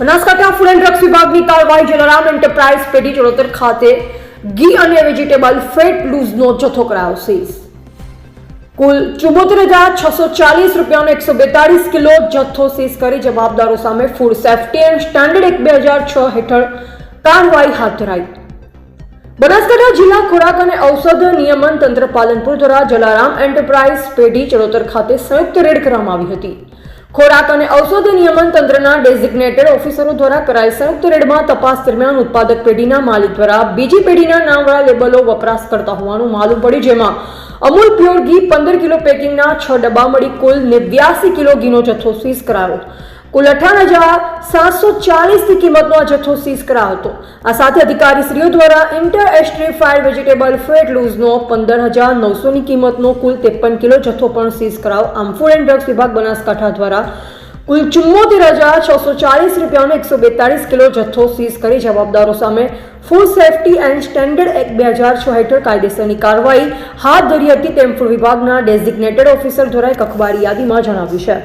Banaskantha food and drugs વિભાગની કાર્યવાહી Jalaram enterprise પેઢી ચડોતર ખાતે ઘી અને વેજીટેબલ ફેટ લૂઝનો જથ્થો કરાયો સીઝ. કુલ ચુમ્મોતેર હજાર છસો ચાલીસ રૂપિયાનો એકસો બેતાળીસ કિલો જથ્થો સીઝ કરી જવાબદારો સામે ફૂડ સેફ્ટી એન્ડ સ્ટાન્ડર્ડ એક બે હજાર છ હેઠળ કાર્યવાહી હાથ ધરાઈ. બનાસકાંઠા જિલ્લા ખોરાક અને ઔષધ નિયમન તંત્ર પાલનપુર દ્વારા જલારામ એન્ટરપ્રાઇઝ પેઢી ચડોતર ખાતે સંયુક્ત રેડ કરવામાં આવી હતી. ખોરાક અને ઔષધ નિયમન તંત્રના ડેઝિગ્નેટેડ ઓફિસરો દ્વારા કરાયેલ સંયુક્ત રેડમાં તપાસ દરમિયાન ઉત્પાદક પેઢીના માલિક દ્વારા બીજી પેઢીના નામવાળા લેબલો વપરાશ કરતા હોવાનું માલુમ પડ્યું, જેમાં અમૂલ પ્યોર ઘી પંદર કિલો પેકિંગના છ ડબ્બા મળી કુલ નેવ્યાસી કિલો ઘીનો જથ્થો સીઝ કરાયો. કુલ અઠાવન હજાર સાતસો ચાલીસની કિંમતનો આ જથ્થો સીઝ કરાયો હતો. આ સાથે અધિકારીશ્રીઓ દ્વારા interesterified vegetable fat લૂઝનો પંદર હજાર નવસોની કિંમતનો કુલ ત્રેપન કિલો જથ્થો પણ સીઝ કરાયો. આમ ફૂડ એન્ડ ડ્રગ્સ વિભાગ બનાસકાંઠા દ્વારા કુલ ચુમ્મોતેર હજાર છસો ચાલીસ રૂપિયાનો એકસો બેતાળીસ કિલો જથ્થો સીઝ કરી જવાબદારો સામે food safety and standard act બે હજાર છ હેઠળ કાયદેસરની કાર્યવાહી હાથ ધરી હતી તેમ ફૂડ વિભાગના ડેઝિગ્નેટેડ ઓફિસર દ્વારા એક અખબારી યાદીમાં જણાવ્યું છે.